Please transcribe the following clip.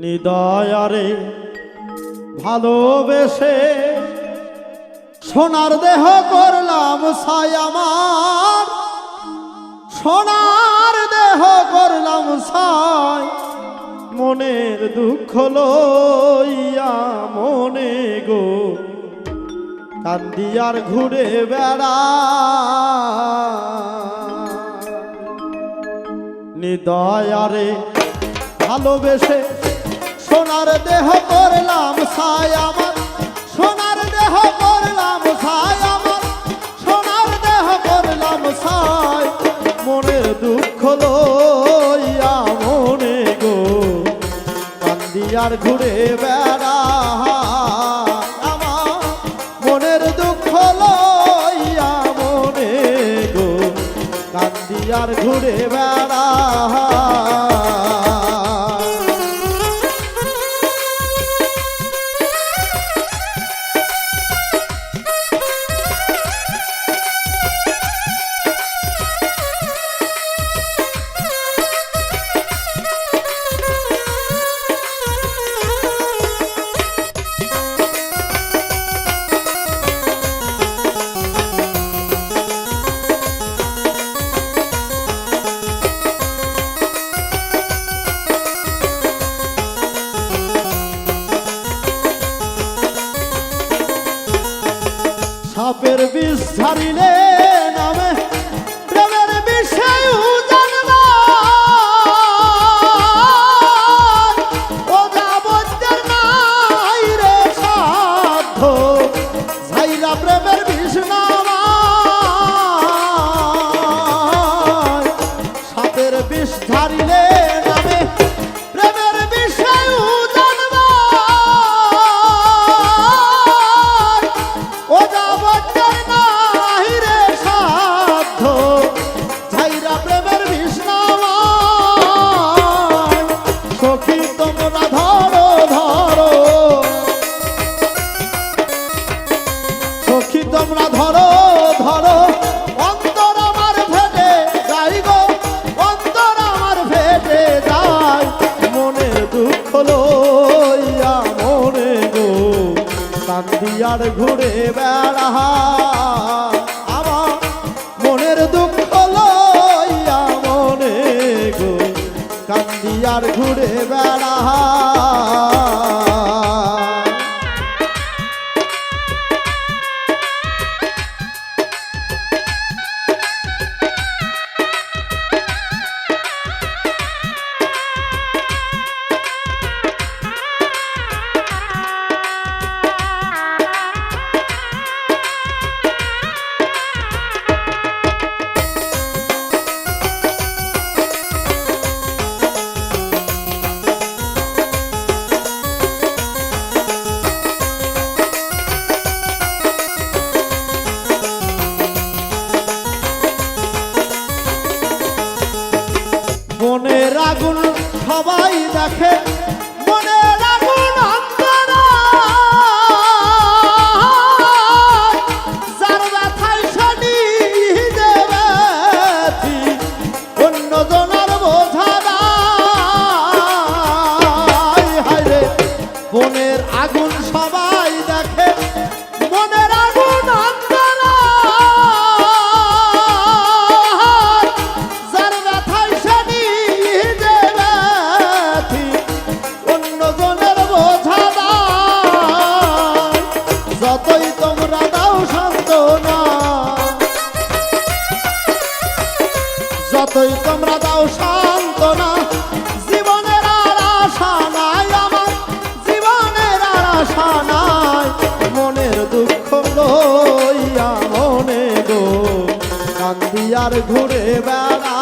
নিদয়ারে ভালোবেসে সোনার দেহ করলাম সাই আমার। সোনার দেহ করলাম সাই। মনের দুঃখ লইয়া মনে গো, কান্দিয়ার ঘুরে বেড়া। নিদয়ারে ভালোবেসে সোনার দেহ করলাম সাই আমার, সোনার দেহ করলাম সাই আমার, সোনার দেহ করলাম সাই মনের দুঃখ লইয়া মনে গো, কান্দিয়ার ঘুরে বেড়া আমার। মনের দুঃখ লইয়া মনে গো ঘুরে ছাড়িলে নামে প্রেমের বিষয় জানবা ও যাবজ্জের নাই রে সাধ্য ছাইরা প্রেমের বিষ নামায় সাপের বিষ ছাড়িলে কান্দিয়ার ঘুরে বেড়া মনের আগুন সবাই দেখে মনের আগুন অন্তরা। যার ব্যথায় অন্য আগুন সবাই দেখে মনের যতই তোমরা দাও সান্ত্বনা, জীবনের আর আশা নাই আমার, জীবনের আর আশা নাই। মনের দুঃখ লইয়া মনে গো কান্দি আর ঘুরে বেড়া